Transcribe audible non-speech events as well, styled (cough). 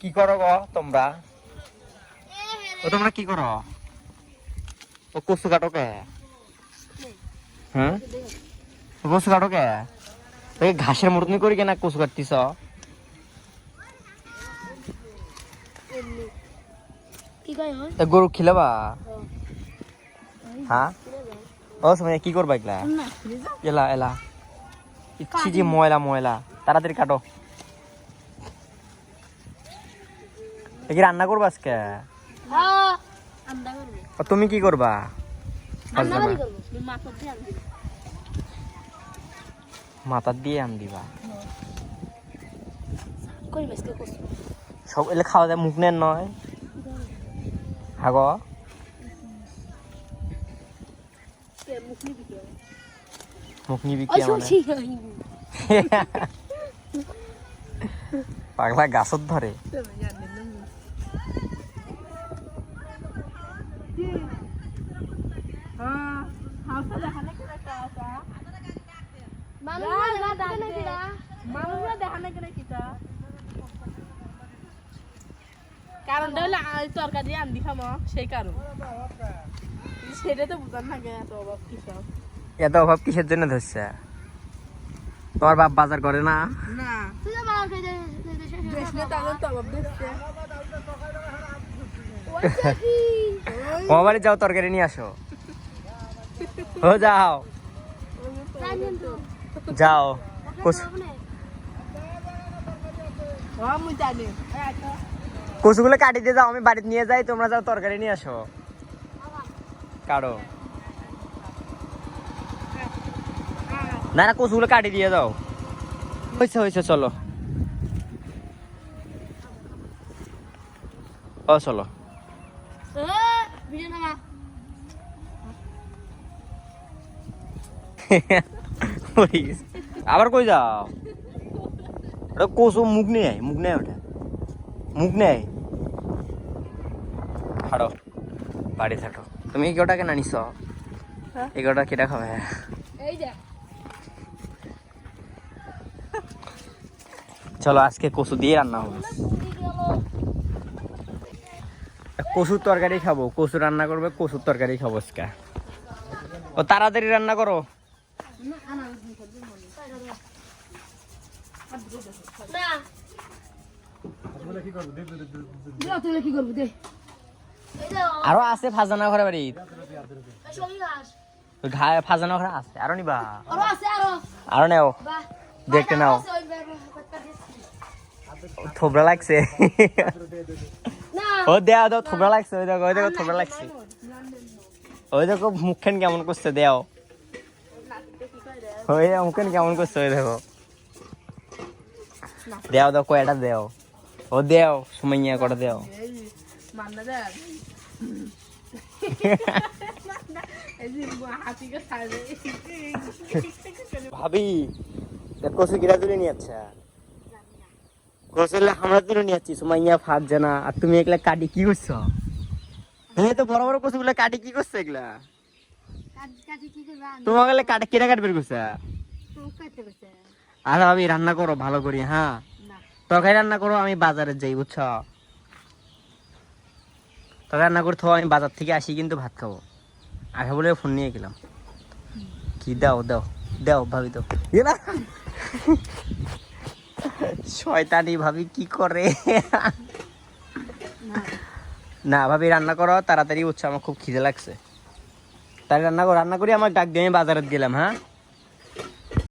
কি করো গো তোমরা? ও তোমরা কি করো? ও কচু কাটো কে? হ্যাঁ? কচু কাটো কে? এই ঘাসের মতনই করি কেনা কচু কাটতিস গরু খিলাবা? হ্যাঁ? ও সময় কি করবা এগুলা? এলা এলা। ইচ্ছি যে ময়লা ময়লা। তাড়াতাড়ি কাটো। কি রান্না করবা আজকে? হ্যাঁ। তুমি কি করবা? মাছ দিয়ে আম দিবা। সব এলে খাওয়া যায় মুখ নেন নয়? হাগ মুখ নিবি কে? মানে? (laughs) পাগলা গাছত ধরে কারণটা হলো তরকারি আন্দি খামো সেই কারণ সেটা তো বুঝার না। কেন এত অভাব কিসব এত অভাব কিসের জন্য ধরছে তোমার বাপ বাজার করে না না তুই যা মার খেয়ে দেশলে তখন তো অভাব দেখছে। আমার বাড়ি যাও তরকারি নিয়ে আসো। ও যাও। যাও। জানি। কচুগুলো কাটি দিয়ে যাও আমি বাড়িতে নিয়ে যাই তোমরা যাও তরকারি নিয়ে আসো। কাটো। না না কচুগুলো কাটি দিয়ে যাও। হয়েছে হয়েছে চলো। ও চলো। আবার কই যাও? ওটা কচু মুখ নেই মুখ নেই ওটা। মুখ নেই। হাড়ো বাড়ি থাকো। তুমি এগারোটা কেন আনিস হ্যাঁ। এগারোটা কেটা খাবে? চলো আজকে কচু দিয়ে রান্না হবে। কচুর তরকারি খাব। কচু রান্না করবে, কচুর তরকারি খাব আজকে। ও, তাড়াতাড়ি রান্না করো। আরও আছে ফাজানা ঘরে বাড়ি। ফাজানা ঘরে আছে। আরও নিবা। আরও নেও। দেখতে নাও। থোবরা লাগছে। ও দেও দাও থোবরা লাগছে ওই দেখো ওই দেখো থোবরা লাগছে। ওই দেখো মুখখান কেমন করছে দেও। ওই মুখখান কেমন করছে ওই দেখো। দেও দাও কয়টা দেও। ও দেও সুমাইয়া কটা দেও। ভাবি কচু কিরা তুলে নিয়ে আচ্ছা কচুলে আমরা তুলে নিয়ে যাচ্ছি সুমাইয়া ফাঁক জানা আর তুমি এগুলা কাটি কি করছ? হ্যাঁ তো বড় বড় কচুগুলা কাটি কি করছ এগুলা? করবে? আন- কাটে কেটে কাটবে করছে? তো। আর ভাবি রান্না করো ভালো করি হ্যাঁ? না। তরকারি রান্না করো আমি বাজারে যাই বুঝছ? তরকারি রান্না করতে আমি বাজার থেকে আসি কিন্তু ভাত খাব। আগে বলে ফোন নিয়ে গেলাম। কি দাও দাও দাও ভাবি দাও। এ না। শয়তানি ভাবি, কি করে? না ভাবি, রান্না করো, তাড়াতাড়ি উঠছে আমার খুব খিদে লাগছে। তাই রান্না করো, রান্না করি, আমার ডাক দিয়ে আমি বাজারে গেলাম হ্যাঁ?